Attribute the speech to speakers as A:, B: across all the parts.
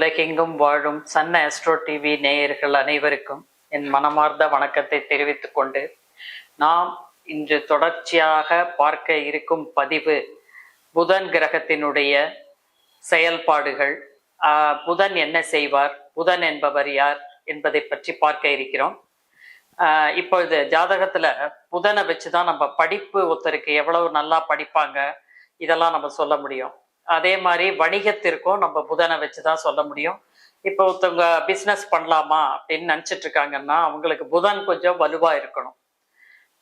A: உலகெங்கும் வாழும் Sun astro TV நேயர்கள் அனைவருக்கும் என் மனமார்ந்த வணக்கத்தை தெரிவித்துக் கொண்டு நாம் இன்று தொடர்ச்சியாக பார்க்க இருக்கும் பதிவு புதன் கிரகத்தினுடைய செயல்பாடுகள். ஆஹ், புதன் என்ன செய்வார்? புதன் என்பவர் யார் என்பதை பற்றி பார்க்க இருக்கிறோம். ஆஹ், இப்பொழுது ஜாதகத்துல புதனை வச்சுதான் நம்ம படிப்பு ஒருத்தருக்கு எவ்வளவு நல்லா படிப்பாங்க இதெல்லாம் நம்ம சொல்ல முடியும். அதே மாதிரி வணிகத்திற்கும் நம்ம புதனை வச்சுதான் சொல்ல முடியும். இப்போ ஒருத்தவங்க பிஸ்னஸ் பண்ணலாமா அப்படின்னு நினைச்சிட்டு இருக்காங்கன்னா அவங்களுக்கு புதன் கொஞ்சம் வலுவா இருக்கணும்.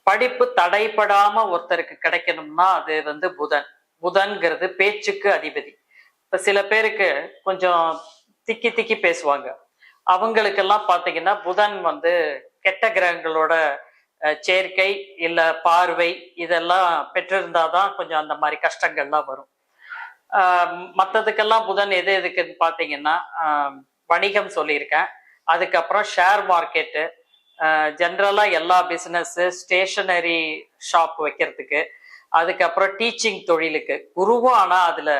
A: படிப்பு தடைப்படாம ஒருத்தருக்கு கிடைக்கணும்னா அது வந்து புதன். புதன்கிறது பேச்சுக்கு அதிபதி. இப்ப சில பேருக்கு கொஞ்சம் திக்கி திக்கி பேசுவாங்க. அவங்களுக்கெல்லாம் பார்த்தீங்கன்னா புதன் வந்து கெட்ட கிரகங்களோட சேர்க்கை இல்ல பார்வை இதெல்லாம் பெற்றிருந்தாதான் கொஞ்சம் அந்த மாதிரி கஷ்டங்கள்லாம் வரும். மற்றதுக்கெல்லாம் புதன் எது எதுக்குன்னு பார்த்தீங்கன்னா வணிகம் சொல்லியிருக்கேன். அதுக்கப்புறம் ஷேர் மார்க்கெட்டு ஜென்ரலாக எல்லா பிஸ்னஸ்ஸு ஸ்டேஷனரி ஷாப் வைக்கிறதுக்கு அதுக்கப்புறம் டீச்சிங் தொழிலுக்கு. குருவும் ஆனால் அதில்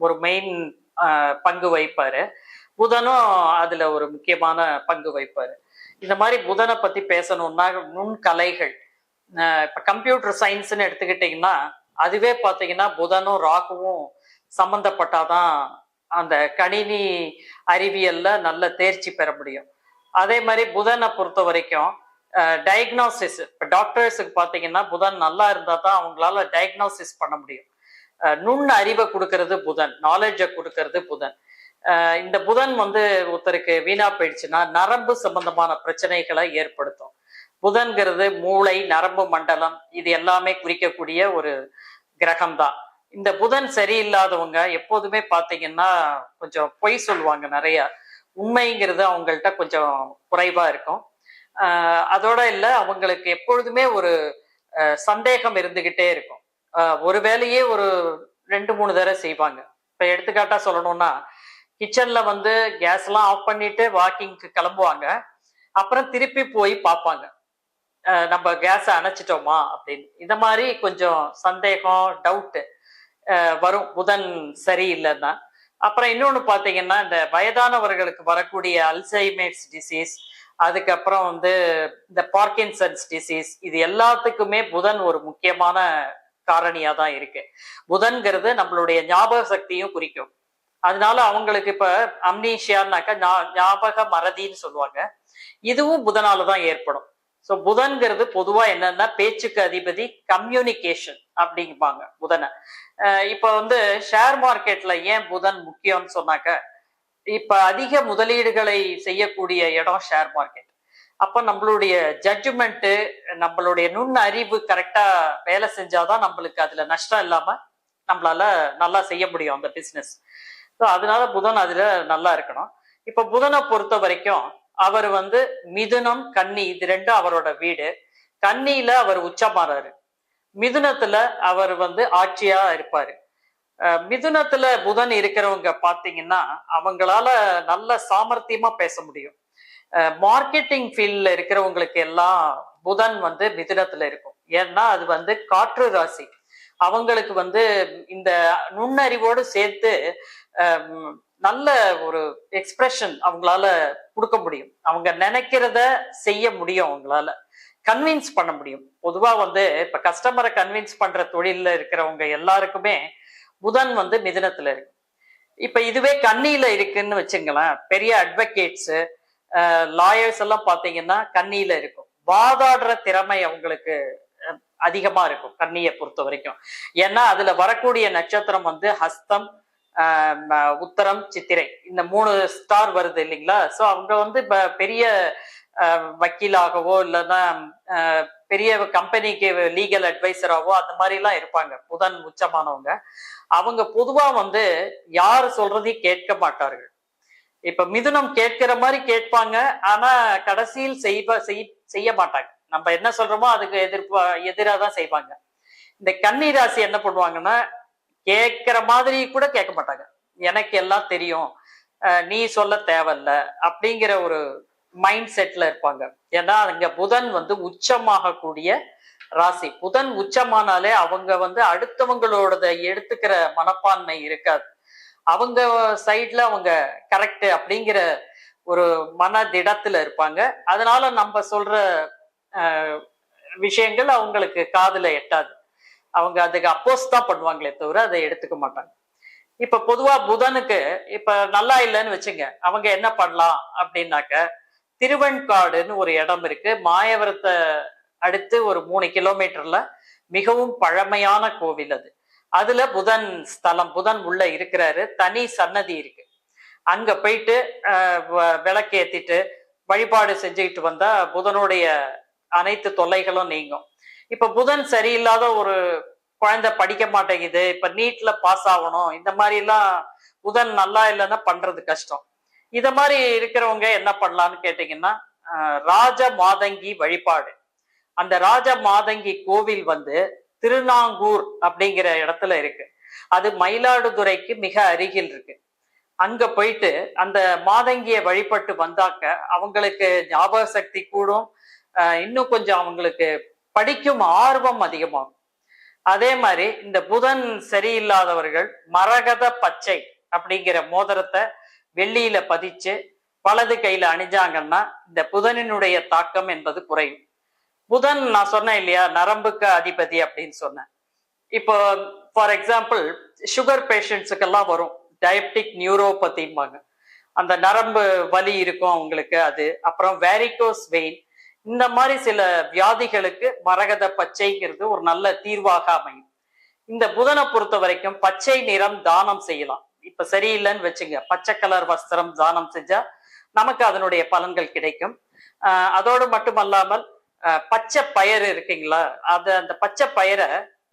A: ஒரு மெயின் பங்கு வைப்பார் புதனும் அதில் ஒரு முக்கியமான பங்கு வைப்பார் இந்த மாதிரி புதனை பற்றி பேசணும்னா நுண்கலைகள் இப்போ கம்ப்யூட்டர் சயின்ஸ்னு எடுத்துக்கிட்டிங்கன்னா அதுவே பார்த்தீங்கன்னா புதனும் ராகுவும் சம்பந்தப்பட்டாதான் அந்த கணினி அறிவியல்ல நல்ல தேர்ச்சி பெற முடியும். அதே மாதிரி புதனை பொறுத்த வரைக்கும் டயக்னோசிஸ் இப்போ டாக்டர்ஸுக்கு பார்த்தீங்கன்னா புதன் நல்லா இருந்தால் தான் அவங்களால டயக்னோசிஸ் பண்ண முடியும். நுண் அறிவை கொடுக்கறது புதன் நாலேஜை கொடுக்கறது புதன். இந்த புதன் வந்து ஒருத்தருக்கு வீணா போயிடுச்சுன்னா நரம்பு சம்பந்தமான பிரச்சனைகளை ஏற்படுத்தும். புதன்கிறது மூளை நரம்பு மண்டலம் இது எல்லாமே குறிக்கக்கூடிய ஒரு கிரகம் தான் இந்த புதன் சரியில்லாதவங்க எப்போதுமே பார்த்தீங்கன்னா கொஞ்சம் பொய் சொல்லுவாங்க நிறைய. உண்மைங்கிறது அவங்கள்ட்ட கொஞ்சம் குறைவா இருக்கும். அதோட இல்லை அவங்களுக்கு எப்பொழுதுமே ஒரு சந்தேகம் இருந்துகிட்டே இருக்கும். ஒரு வேலையே ஒரு ரெண்டு மூணு தடவை செய்வாங்க. இப்போ எடுத்துக்காட்டா சொல்லணும்னா கிச்சன்ல வந்து கேஸ் எல்லாம் ஆஃப் பண்ணிட்டு வாக்கிங்க்கு கிளம்புவாங்க. அப்புறம் திருப்பி போய் பார்ப்பாங்க. நம்ம கேஸை அணைச்சிட்டோமா அப்படின்னு. இந்த மாதிரி கொஞ்சம் சந்தேகம் டவுட்டு வரும். புதன் சரியில்லைன்னா. அப்புறம் இன்னொன்று பார்த்தீங்கன்னா இந்த வயதானவர்களுக்கு வரக்கூடிய அல்சைமேட்ஸ் டிசீஸ் அதுக்கப்புறம் வந்து இந்த பார்க்கின்சன்ஸ் டிசீஸ் இது எல்லாத்துக்குமே புதன் ஒரு முக்கியமான காரணியாக தான் இருக்கு. புதன்கிறது நம்மளுடைய ஞாபக சக்தியும் குறிக்கும். அதனால அவங்களுக்கு இப்ப அம்னீஷியான்னாக்கா ஞா- ஞாபக மறதின்னு சொல்லுவாங்க. இதுவும் புதனால தான் ஏற்படும். ஸோ புதன்கிறது பொதுவா என்னன்னா பேச்சுக்கு அதிபதி கம்யூனிகேஷன் அப்படிங்குவாங்க புதனை. இப்ப வந்து ஷேர் மார்க்கெட்ல ஏன் புதன் முக்கியம்னு சொன்னாக்க இப்ப அதிக முதலீடுகளை செய்யக்கூடிய இடம் ஷேர் மார்க்கெட் அப்ப நம்மளுடைய ஜட்ஜ்மெண்ட்டு நம்மளுடைய நுண் அறிவு கரெக்டா வேலை செஞ்சாதான் நம்மளுக்கு அதுல நஷ்டம் இல்லாம நம்மளால நல்லா செய்ய முடியும் அந்த பிசினஸ் ஸோ அதனால புதன் அதுல நல்லா இருக்கணும். இப்ப புதனை பொறுத்த வரைக்கும் அவர் வந்து மிதுனம் கன்னி இது ரெண்டும் அவரோட வீடு. கன்னியில அவர் உச்சமாறாரு. மிதுனத்துல அவர் வந்து ஆட்சியா இருப்பாரு. மிதுனத்துல புதன் இருக்கிறவங்க பாத்தீங்கன்னா அவங்களால நல்ல சாமர்த்தியமா பேச முடியும். மார்க்கெட்டிங் ஃபீல்ட்ல இருக்கிறவங்களுக்கு எல்லாம் புதன் வந்து மிதுனத்துல இருக்கும். ஏன்னா அது வந்து காற்று ராசி. அவங்களுக்கு வந்து இந்த நுண்ணறிவோடு சேர்த்து நல்ல ஒரு எக்ஸ்பிரஷன் அவங்களால கொடுக்க முடியும். அவங்க நினைக்கிறத செய்ய முடியும் அவங்களால. கன்வின்ஸ் பண்ண முடியும். பொதுவா வந்து இப்ப கஸ்டமரை கன்வின்ஸ் பண்ற தொழில்ல இருக்கிறவங்க எல்லாருக்குமே புதன் வந்து மிதனத்துல இருக்கு. இப்ப இதுவே கன்னியில இருக்குன்னு வச்சுங்களேன் பெரிய அட்வொகேட்ஸ் லாயர்ஸ் எல்லாம் பாத்தீங்கன்னா கன்னியில இருக்கும். வாதாடுற திறமை அவங்களுக்கு அதிகமா இருக்கும் கண்ணியை பொறுத்த வரைக்கும். ஏன்னா அதுல வரக்கூடிய நட்சத்திரம் வந்து ஹஸ்தம் உத்தரம் சித்திரை. இந்த மூணு ஸ்டார் வருது இல்லைங்களா? ஸோ அவங்க வந்து இப்ப பெரிய வக்கீலாகவோ இல்லைன்னா ஆஹ், பெரிய கம்பெனிக்கு லீகல் அட்வைசராகவோ அந்த மாதிரிலாம் இருப்பாங்க. புதன் உச்சமானவங்க. அவங்க பொதுவா வந்து யார் சொல்றதையும் கேட்க மாட்டார்கள். இப்ப மிதுனம் கேட்கிற மாதிரி கேட்பாங்க. ஆனா கடைசியில் செய்வ செய்- செய்ய மாட்டாங்க. நம்ம என்ன சொல்றோமோ அதுக்கு எதிர்ப்பா எதிராக தான் செய்வாங்க. இந்த கன்னி ராசி என்ன பண்ணுவாங்கன்னா கேட்கிற மாதிரி கூட கேட்க மாட்டாங்க. எனக்கு எல்லாம் தெரியும் நீ சொல்ல தேவையில்ல அப்படிங்கிற ஒரு மைண்ட் செட்ல இருப்பாங்க. ஏன்னா அங்க புதன் வந்து உச்சமாக கூடிய ராசி. புதன் உச்சமானாலே அவங்க வந்து அடுத்தவங்களோடத எடுத்துக்கிற மனப்பான்மை இருக்காது. அவங்க சைட்ல அவங்க கரெக்ட் அப்படிங்கிற ஒரு மன திடத்துல இருப்பாங்க. அதனால நம்ம சொல்ற விஷயங்கள் அவங்களுக்கு காதுல எட்டாது. அவங்க அதுக்கு அப்போஸ் தான் பண்ணுவாங்களே தவிர அதை எடுத்துக்க மாட்டாங்க. இப்ப பொதுவா புதனுக்கு இப்ப நல்லா இல்லைன்னு வச்சுங்க அவங்க என்ன பண்ணலாம் அப்படின்னாக்க திருவெண்காடுன்னு ஒரு இடம் இருக்கு. மாயவரத்தை அடுத்து ஒரு மூணு கிலோமீட்டர்ல மிகவும் பழமையான கோவில் அது. அதுல புதன் ஸ்தலம் புதன் உள்ள இருக்கிறாரு தனி சன்னதி இருக்கு. அங்க போயிட்டு விளக்கு ஏத்திட்டு வழிபாடு செஞ்சுக்கிட்டு வந்தா புதனுடைய அனைத்து தொல்லைகளும் நீங்கும். இப்ப புதன் சரியில்லாத ஒரு குழந்தை படிக்க மாட்டேங்குது. இப்ப நீட்ல பாஸ் ஆகணும். இந்த மாதிரி எல்லாம் புதன் நல்லா இல்லைன்னா பண்றது கஷ்டம். இத மாதிரி இருக்கிறவங்க என்ன பண்ணலாம்னு கேட்டீங்கன்னா ராஜ மாதங்கி வழிபாடு. அந்த ராஜ மாதங்கி கோவில் வந்து திருநாங்கூர் அப்படிங்கிற இடத்துல இருக்கு. அது மயிலாடுதுறைக்கு மிக அருகில் இருக்கு. அங்க போயிட்டு அந்த மாதங்கிய வழிபட்டு வந்தாக்க அவங்களுக்கு ஞாபக சக்தி கூடும். இன்னும் கொஞ்சம் அவங்களுக்கு படிக்கும் ஆர்வம் அதிகமாகும். அதே மாதிரி இந்த புதன் சரியில்லாதவர்கள் மரகத பச்சை அப்படிங்கிற மோதிரத்தை வெள்ளியில பதிச்சு வலது கையில அணிஞ்சாங்கன்னா இந்த புதனினுடைய தாக்கம் என்பது குறையும். புதன் நான் சொன்னேன் இல்லையா நரம்புக்கு அதிபதி அப்படின்னு சொன்னேன். இப்போ ஃபார் எக்ஸாம்பிள் சுகர் பேஷண்ட்ஸுக்கெல்லாம் வரும். டயபெட்டிக் நியூரோபதிம்பாங்க அந்த நரம்பு வலி இருக்கும் அவங்களுக்கு அது. அப்புறம் வேரிகோஸ் வெயின் இந்த மாதிரி சில வியாதிகளுக்கு மரகத பச்சைங்கிறது ஒரு நல்ல தீர்வாக அமையும். இந்த புதனை பொறுத்த வரைக்கும் பச்சை நிறம் தானம் செய்யலாம். இப்ப சரியில்லைன்னு வச்சுங்க. பச்சை கலர் வஸ்திரம் தானம் செஞ்சா நமக்கு அதனுடைய பலன்கள் கிடைக்கும். ஆஹ் அதோடு மட்டுமல்லாமல் ஆஹ் பச்சை பயிறு இருக்குங்களா? அது அந்த பச்சை பயிரை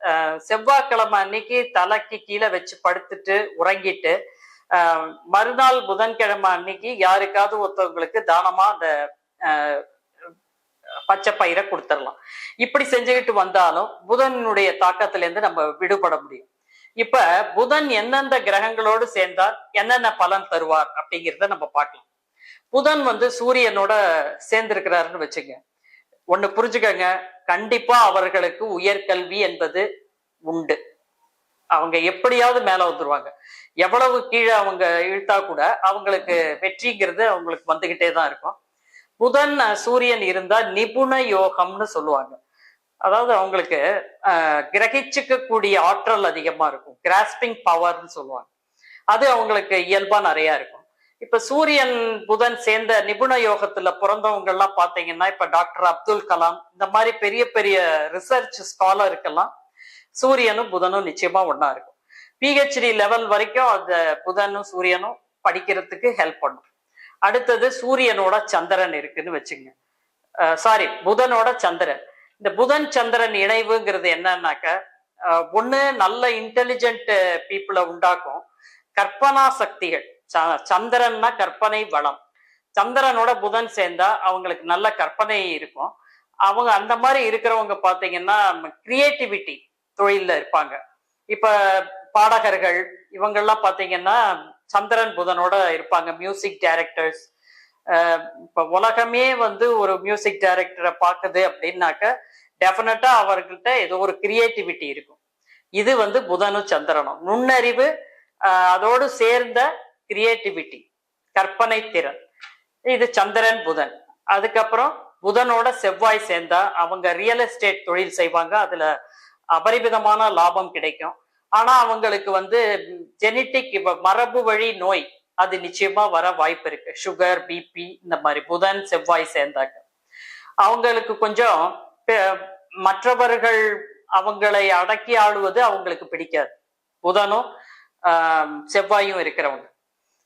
A: ஆஹ் செவ்வாய்க்கிழமை அன்னைக்கு தலைக்கு கீழே வச்சு படுத்துட்டு உறங்கிட்டு ஆஹ் மறுநாள் புதன்கிழமை அன்னைக்கு யாருக்காவது ஒருத்தவங்களுக்கு தானமா அந்த பச்சை பயிரை கொடுத்துடலாம். இப்படி செஞ்சுக்கிட்டு வந்தாலும் புதனுடைய தாக்கத்துல இருந்து நம்ம விடுபட முடியும். இப்ப புதன் எந்தெந்த கிரகங்களோடு சேர்ந்தால் என்னென்ன பலன் தருவார் அப்படிங்கிறத நம்ம பார்க்கலாம். புதன் வந்து சூரியனோட சேர்ந்திருக்கிறாருன்னு வச்சுங்க. ஒண்ணு புரிஞ்சுக்கங்க. கண்டிப்பா அவர்களுக்கு உயர்கல்வி என்பது உண்டு. அவங்க எப்படியாவது மேல வந்துருவாங்க. எவ்வளவு கீழே அவங்க இழுத்தா கூட அவங்களுக்கு வெற்றிங்கிறது அவங்களுக்கு வந்துகிட்டே தான் இருக்கும். புதன் சூரியன் இருந்தா நிபுண யோகம்னு சொல்லுவாங்க. அதாவது அவங்களுக்கு அஹ், கிரகிச்சுக்க கூடிய ஆற்றல் அதிகமா இருக்கும். கிராஸ்பிங் பவர்னு சொல்லுவாங்க. அது அவங்களுக்கு இயல்பா நிறைய இருக்கும். இப்ப சூரியன் புதன் சேர்ந்த நிபுண யோகத்துல பிறந்தவங்க எல்லாம் பாத்தீங்கன்னா இப்ப டாக்டர் அப்துல் கலாம் இந்த மாதிரி பெரிய பெரிய ரிசர்ச் ஸ்காலருக்கெல்லாம் சூரியனும் புதனும் நிச்சயமா ஒன்னா இருக்கும். பிஹெச்டி லெவல் வரைக்கும் அந்த புதனும் சூரியனும் படிக்கிறதுக்கு ஹெல்ப் பண்ணும். அடுத்தது சூரியனோட சந்திரன் இருக்குன்னு வச்சுங்க. சாரி புதனோட சந்திரன். இந்த புதன் சந்திரன் இணைவுங்கிறது என்னன்னாக்க அஹ், ஒண்ணு நல்ல இன்டெலிஜென்ட் பீப்புளை உண்டாக்கும். கற்பனா சக்திகள் ச- சந்திரன்னா கற்பனை வளம். சந்திரனோட புதன் சேர்ந்தா அவங்களுக்கு நல்ல கற்பனை இருக்கும். அவங்க அந்த மாதிரி இருக்கிறவங்க பார்த்தீங்கன்னா கிரியேட்டிவிட்டி தொழிலில் இருப்பாங்க. இப்ப பாடகர்கள் இவங்கெல்லாம் பார்த்தீங்கன்னா சந்திரன் புதனோட இருப்பாங்க மியூசிக் டைரக்டர்ஸ் இப்ப உலகமே வந்து ஒரு மியூசிக் டைரக்டரை பார்க்குது அப்படின்னாக்க டெஃபினட்டா அவர்கிட்ட ஏதோ ஒரு கிரியேட்டிவிட்டி இருக்கும். இது வந்து புதனும் சந்திரனும். நுண்ணறிவு அதோடு சேர்ந்த கிரியேட்டிவிட்டி கற்பனை திறன். இது சந்திரன் புதன். அதுக்கப்புறம் புதனோட செவ்வாய் சேர்ந்தா அவங்க ரியல் எஸ்டேட் தொழில் செய்வாங்க. அதுல அபரிமிதமான லாபம் கிடைக்கும். ஆனா அவங்களுக்கு வந்து ஜெனட்டிக் மரபு வழி நோய் அது நிச்சயமா வர வாய்ப்பு இருக்கு. சுகர் பிபி இந்த மாதிரி புதன் செவ்வாய் சேர்ந்தாங்க அவங்களுக்கு கொஞ்சம் பெ- மற்றவர்கள் அவங்களை அடக்கி ஆளுவது அவங்களுக்கு பிடிக்காது. புதனும் ஆஹ், செவ்வாயும் இருக்கிறவங்க.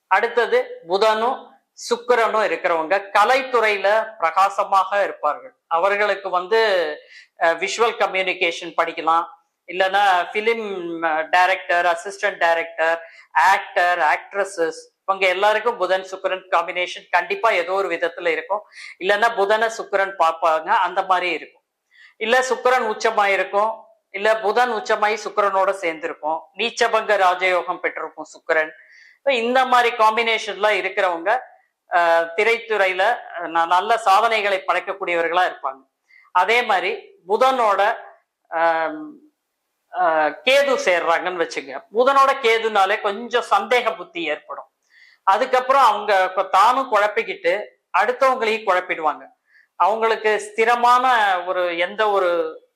A: அடுத்தது புதனும் சுக்கிரனும் இருக்கிறவங்க. கலைத்துறையில பிரகாசமாக இருப்பார்கள். அவர்களுக்கு வந்து விஷுவல் கம்யூனிகேஷன் படிக்கலாம். இல்லைன்னா film director assistant director actor actresses இவங்க எல்லாருக்கும் புதன் சுக்கரன் காம்பினேஷன் கண்டிப்பா ஏதோ ஒரு விதத்துல இருக்கும். இல்லைன்னா புதனை சுக்கரன் பார்ப்பாங்க அந்த மாதிரி இருக்கும். இல்ல சுக்கரன் உச்சமாயிருக்கும் இல்ல புதன் உச்சமாயி சுக்கரனோட சேர்ந்திருக்கும். நீச்சபங்க ராஜயோகம் பெற்றிருக்கும் சுக்கரன். இந்த மாதிரி காம்பினேஷன்லாம் இருக்கிறவங்க ஆஹ், திரைத்துறையில ந- நல்ல சாதனைகளை படைக்கக்கூடியவர்களா இருப்பாங்க. அதே மாதிரி புதனோட ஆஹ், கேது சேர்றாங்கன்னு வச்சுங்க. புதனோட கேதுனாலே கொஞ்சம் சந்தேக புத்தி ஏற்படும். அதுக்கப்புறம் அவங்க தானும் குழப்பிக்கிட்டு அடுத்தவங்களையும் குழப்பிடுவாங்க. அவங்களுக்கு ஸ்திரமான ஒரு எந்த ஒரு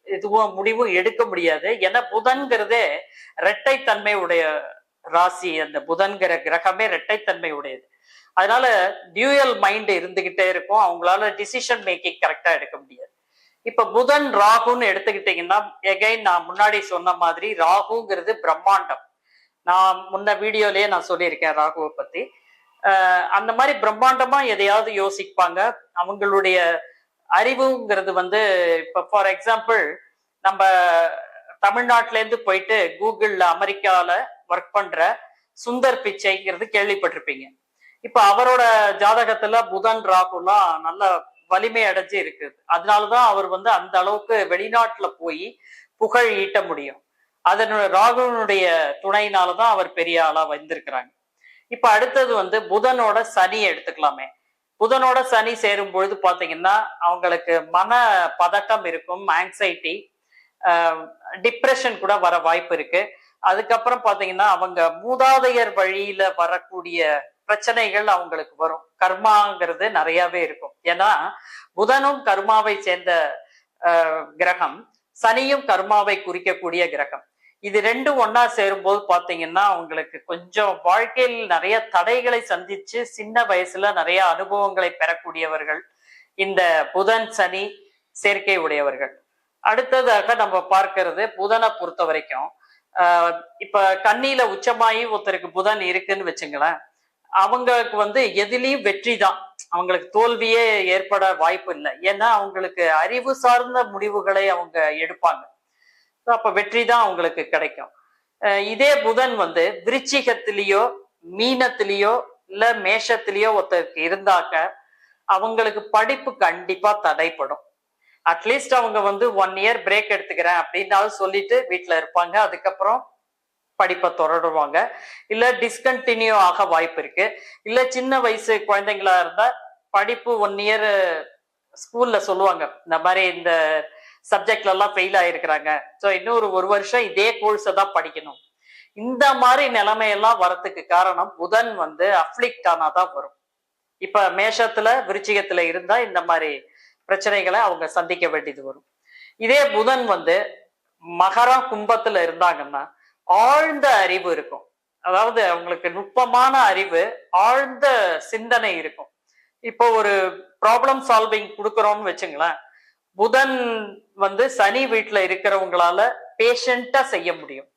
A: இதுவும் முடிவும் எடுக்க முடியாது. ஏன்னா புதன்கிறதே இரட்டைத்தன்மை உடைய ராசி. அந்த புதன்கிற கிரகமே இரட்டைத்தன்மை உடையது. அதனால டியூயல் மைண்ட் இருந்துகிட்டே இருக்கும். அவங்களால டிசிஷன் மேக்கிங் கரெக்டா எடுக்க முடியாது. இப்ப புதன் ராகுன்னு எடுத்துக்கிட்டீங்கன்னா எகைன் நான் முன்னாடி சொன்ன மாதிரி ராகுங்கிறது பிரம்மாண்டம். நான் முன்ன வீடியோலயே நான் சொல்லியிருக்கேன் ராகுவை பத்தி. அந்த மாதிரி பிரம்மாண்டமா எதையாவது யோசிப்பாங்க? அவங்களுடைய அறிவுங்கிறது வந்து இப்ப ஃபார் எக்ஸாம்பிள் நம்ம தமிழ்நாட்டிலேருந்து போயிட்டு கூகுள்ல அமெரிக்கால ஒர்க் பண்ற சுந்தர் பிச்சைங்கிறது கேள்விப்பட்டிருப்பீங்க. இப்ப அவரோட ஜாதகத்துல புதன் ராகுலாம் நல்ல வலிமை அடைஞ்சு இருக்குது. அதனாலதான் அவர் வந்து அந்த அளவுக்கு வெளிநாட்டுல போய் புகழ் ஈட்ட முடியும். அதனுடைய ராகுனுடைய துணையினாலதான் அவர் பெரிய ஆளா வந்திருக்கிறாங்க. இப்ப அடுத்தது வந்து புதனோட சனி எடுத்துக்கலாமே. புதனோட சனி சேரும் பொழுது பாத்தீங்கன்னா அவங்களுக்கு மன பதட்டம் இருக்கும் ஆங்ஸைட்டி டிப்ரெஷன் கூட வர வாய்ப்பு இருக்கு. அதுக்கப்புறம் பாத்தீங்கன்னா அவங்க மூதாதையர் வழியில வரக்கூடிய பிரச்சனைகள் அவங்களுக்கு வரும். கர்மாங்கிறது நிறையவே இருக்கும். ஏன்னா புதனும் கர்மாவை சேர்ந்த கிரகம் சனியும் கர்மாவை குறிக்கக்கூடிய கிரகம். இது ரெண்டும் ஒன்னா சேரும்போது பாத்தீங்கன்னா அவங்களுக்கு கொஞ்சம் வாழ்க்கையில் நிறைய தடைகளை சந்திச்சு சின்ன வயசுல நிறைய அனுபவங்களை பெறக்கூடியவர்கள் இந்த புதன் சனி சேர்க்கை உடையவர்கள். அடுத்ததாக நம்ம பார்க்கிறது புதனை பொறுத்த வரைக்கும் ஆஹ் இப்ப கண்ணியில உச்சமாயி ஒருத்தருக்கு புதன் இருக்குன்னு வச்சுங்களேன் அவங்களுக்கு வந்து எதிலையும் வெற்றி தான் அவங்களுக்கு தோல்வியே ஏற்பட வாய்ப்பு இல்லை. ஏன்னா அவங்களுக்கு அறிவு சார்ந்த முடிவுகளை அவங்க எடுப்பாங்க. அப்ப வெற்றி தான் அவங்களுக்கு கிடைக்கும். இதே புதன் வந்து விருச்சிகத்திலேயோ மீனத்திலேயோ இல்ல மேஷத்திலேயோ ஒருத்தருக்கு இருந்தாக்க அவங்களுக்கு படிப்பு கண்டிப்பா தடைப்படும். அட்லீஸ்ட் அவங்க வந்து ஒன் இயர் பிரேக் எடுத்துக்கிறேன் அப்படின்னாலும் சொல்லிட்டு வீட்டுல இருப்பாங்க. அதுக்கப்புறம் படிப்பை தொடருவாங்க. இல்ல டிஸ்கண்டினியூ ஆக வாய்ப்பு இருக்கு. இல்ல சின்ன வயசு குழந்தைங்களா இருந்தா படிப்பு ஒன் இயர் ஸ்கூல்ல சொல்லுவாங்க. இந்த மாதிரி இந்த சப்ஜெக்ட்ல எல்லாம் ஃபெயில் ஆயிருக்கிறாங்க. ஸோ இன்னொரு ஒரு வருஷம் இதே கோர்ஸை தான் படிக்கணும். இந்த மாதிரி நிலைமையெல்லாம் வரத்துக்கு காரணம் புதன் வந்து அஃப்ளிக்ட் ஆனாதான் வரும். இப்ப மேஷத்துல விருச்சிகத்துல இருந்தா இந்த மாதிரி பிரச்சனைகளை அவங்க சந்திக்க வேண்டியது வரும். இதே புதன் வந்து மகரம் கும்பத்துல இருந்தாங்கன்னா ஆழ்ந்த அறிவு இருக்கும். அதாவது அவங்களுக்கு நுட்பமான அறிவு ஆழ்ந்த சிந்தனை இருக்கும். இப்போ ஒரு ப்ராப்ளம் சால்விங் கொடுக்குறோம்னு வச்சுங்களேன். புதன் வந்து சனி வீட்டுல இருக்கிறவங்களால பேஷண்டா செய்ய முடியும்.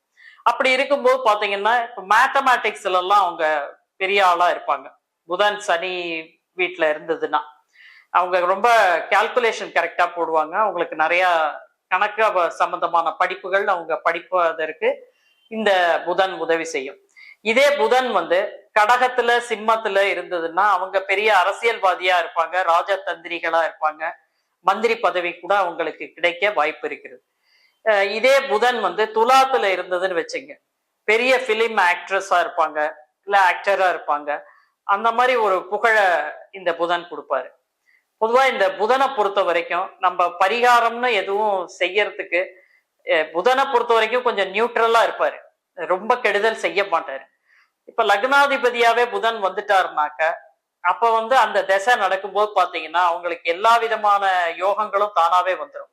A: அப்படி இருக்கும்போது பாத்தீங்கன்னா இப்போ மேத்தமேட்டிக்ஸ்ல எல்லாம் அவங்க பெரிய ஆளா இருப்பாங்க. புதன் சனி வீட்டுல இருந்ததுன்னா. அவங்க ரொம்ப கால்குலேஷன் கரெக்டா போடுவாங்க. அவங்களுக்கு நிறைய கணக்கு சம்பந்தமான படிப்புகள் அவங்க படிப்பதற்கு இந்த புதன் உதவி செய்யும். இதே புதன் வந்து கடகத்துல சிம்மத்துல இருந்ததுன்னா அவங்க பெரிய அரசியல்வாதியா இருப்பாங்க ராஜதந்திரிகளா இருப்பாங்க. மந்திரி பதவி கூட அவங்களுக்கு கிடைக்க வாய்ப்பு இருக்கிறது இதே புதன் வந்து துலாத்துல இருந்ததுன்னு வச்சுங்க. பெரிய பிலிம் ஆக்ட்ரஸா இருப்பாங்க இல்ல ஆக்டரா இருப்பாங்க. அந்த மாதிரி ஒரு புகழ இந்த புதன் கொடுப்பாரு. பொதுவா இந்த புதனை பொறுத்த வரைக்கும் நம்ம பரிகாரம்னு எதுவும் செய்யறதுக்கு புதனை பொறுத்த வரைக்கும் கொஞ்சம் நியூட்ரலா இருப்பாரு. ரொம்ப கெடுதல் செய்ய மாட்டாரு. இப்ப லக்னாதிபதியாவே புதன் வந்துட்டாருனாக்க அப்ப வந்து அந்த திசை நடக்கும்போது பாத்தீங்கன்னா அவங்களுக்கு எல்லா விதமான யோகங்களும் தானாவே வந்துடும்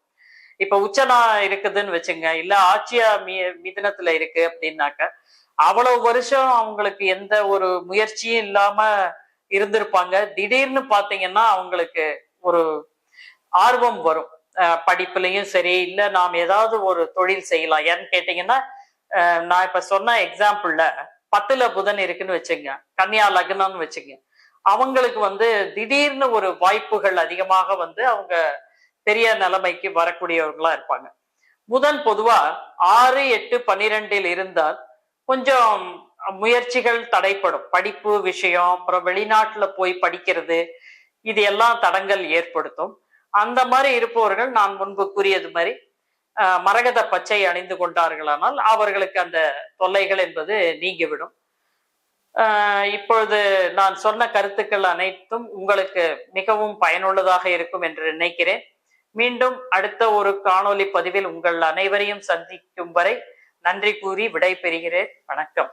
A: இப்ப உச்சனா இருக்குதுன்னு வச்சுங்க இல்ல ஆட்சியா மீ மிதனத்துல இருக்கு அப்படின்னாக்க அவ்வளவு வருஷம் அவங்களுக்கு எந்த ஒரு முயற்சியும் இல்லாம இருந்திருப்பாங்க. திடீர்னு பாத்தீங்கன்னா அவங்களுக்கு ஒரு ஆர்வம் வரும். படிப்புலயும் சரி இல்ல நாம் ஏதாவது ஒரு தொழில் செய்யலாம். ஏன்னு கேட்டீங்கன்னா நான் இப்ப சொன்ன எக்ஸாம்பிள்ல பத்துல புதன் இருக்குன்னு வச்சுங்க கன்னியா லக்னம்னு வச்சுங்க. அவங்களுக்கு வந்து திடீர்னு ஒரு வாய்ப்புகள் அதிகமாக வந்து அவங்க பெரிய நிலைமைக்கு வரக்கூடியவர்களா இருப்பாங்க. புதன் பொதுவா ஆறு எட்டு பன்னிரெண்டில் இருந்தால் கொஞ்சம் முயற்சிகள் தடைப்படும். படிப்பு விஷயம் அப்புறம் வெளிநாட்டுல போய் படிக்கிறது இது எல்லாம் தடங்கள் ஏற்படுத்தும். அந்த மாதிரி இருப்பவர்கள் நான் முன்பு கூறியது மாதிரி மரகத பச்சை அணிந்து கொண்டார்களானால் அவர்களுக்கு அந்த தொல்லைகள் என்பது நீங்கிவிடும். இப்பொழுது நான் சொன்ன கருத்துக்கள் அனைத்தும் உங்களுக்கு மிகவும் பயனுள்ளதாக இருக்கும் என்று நினைக்கிறேன். மீண்டும் அடுத்த ஒரு காணொலி பதிவில் உங்கள் அனைவரையும் சந்திக்கும் வரை நன்றி கூறி விடைபெறுகிறேன். வணக்கம்.